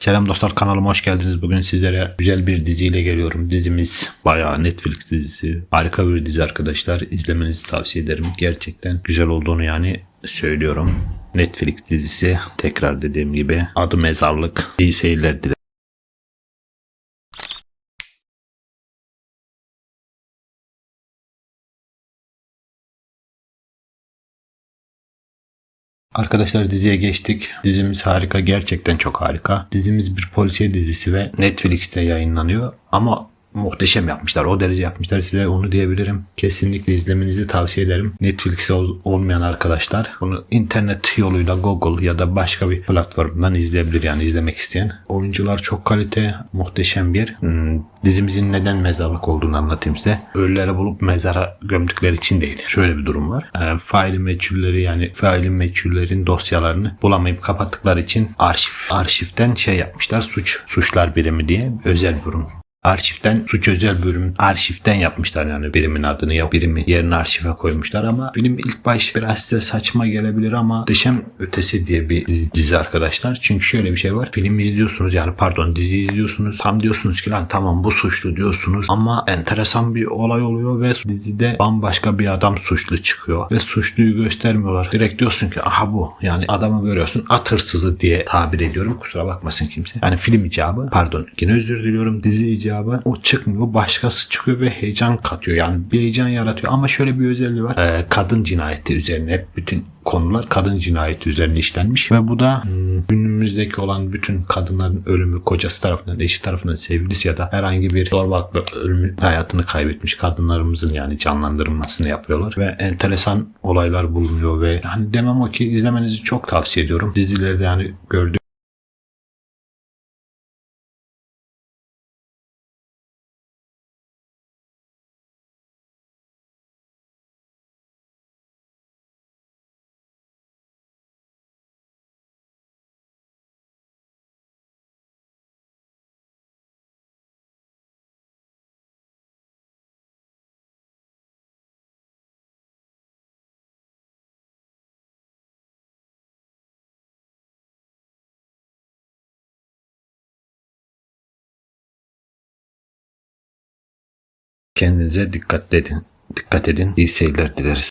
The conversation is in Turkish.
Selam dostlar kanalıma hoş geldiniz. Bugün sizlere güzel bir diziyle geliyorum. Dizimiz bayağı Netflix dizisi. Harika bir dizi arkadaşlar. İzlemenizi tavsiye ederim. Gerçekten güzel olduğunu yani söylüyorum. Netflix dizisi tekrar dediğim gibi adı Mezarlık. İyi seyirler dilerim. Arkadaşlar diziye geçtik. Dizimiz harika. Gerçekten çok harika. Dizimiz bir polisiye dizisi ve Netflix'te yayınlanıyor. Ama muhteşem yapmışlar. O derece yapmışlar. Size onu diyebilirim. Kesinlikle izlemenizi tavsiye ederim. Netflix'e ol- olmayan arkadaşlar bunu internet yoluyla Google ya da başka bir platformdan izleyebilir yani izlemek isteyen. Oyuncular çok kalite, muhteşem bir. Hmm, dizimizin neden mezarlık olduğunu anlatayım size. Ölüleri bulup mezara gömdükleri için değil. Şöyle bir durum var. E, faili meçhulleri yani faili meçhullerin dosyalarını bulamayıp kapattıkları için arşiv arşivden şey yapmışlar. Suç suçlar birimi diye özel bir durum arşivden suç özel bölüm arşivden yapmışlar yani birimin adını ya birimi yerine arşive koymuşlar ama film ilk baş biraz size saçma gelebilir ama Dışem Ötesi diye bir dizi, dizi arkadaşlar. Çünkü şöyle bir şey var. Film izliyorsunuz yani pardon dizi izliyorsunuz. Tam diyorsunuz ki lan tamam bu suçlu diyorsunuz ama enteresan bir olay oluyor ve dizide bambaşka bir adam suçlu çıkıyor ve suçluyu göstermiyorlar. Direkt diyorsun ki aha bu. Yani adamı görüyorsun at hırsızı diye tabir ediyorum. Kusura bakmasın kimse. Yani film icabı pardon yine özür diliyorum dizi icabı o çıkmıyor başkası çıkıyor ve heyecan katıyor. Yani bir heyecan yaratıyor. Ama şöyle bir özelliği var. Ee, kadın cinayeti üzerine hep bütün konular kadın cinayeti üzerine işlenmiş. Ve bu da hmm, günümüzdeki olan bütün kadınların ölümü kocası tarafından eşi tarafından sevgilisi ya da herhangi bir zorbalıkla ölümü hayatını kaybetmiş kadınlarımızın yani canlandırılmasını yapıyorlar. Ve enteresan olaylar bulunuyor ve hani demem o ki izlemenizi çok tavsiye ediyorum. Dizilerde yani gördüğüm Kendinize dikkat edin. Dikkat edin. İyi seyirler dileriz.